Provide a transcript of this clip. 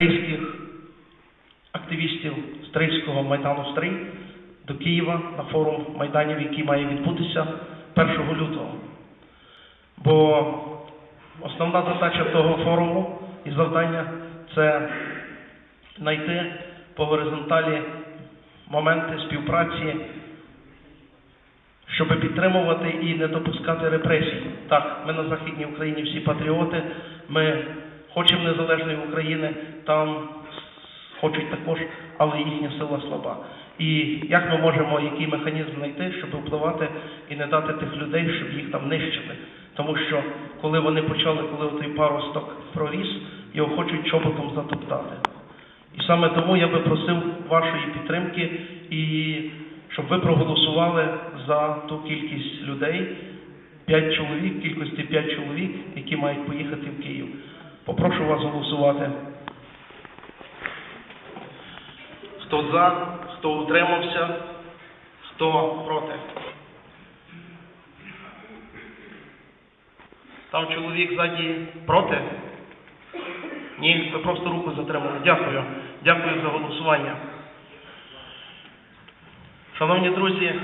українських активістів Стрийського майдану Стрий до Києва на форум майданів, який має відбутися 1 лютого. Бо основна задача того форуму і завдання це знайти по горизонталі моменти співпраці, щоб підтримувати і не допускати репресій. Так, ми на Західній Україні всі патріоти, ми хочемо незалежної України, там хочуть також, але їхня сила слаба. І як ми можемо, який механізм знайти, щоб впливати і не дати тих людей, щоб їх там нищили. Тому що коли вони почали, коли той паросток проріс, його хочуть чоботом затоптати. І саме тому я би просив вашої підтримки і щоб ви проголосували за ту кількість людей, 5 чоловік, кількості 5 чоловік, які мають поїхати в Київ. Попрошу вас голосувати. Хто за, хто утримався, хто проти. Там чоловік ззаді проти? Ні, ви просто руку затримали. Дякую. Дякую за голосування. Шановні друзі,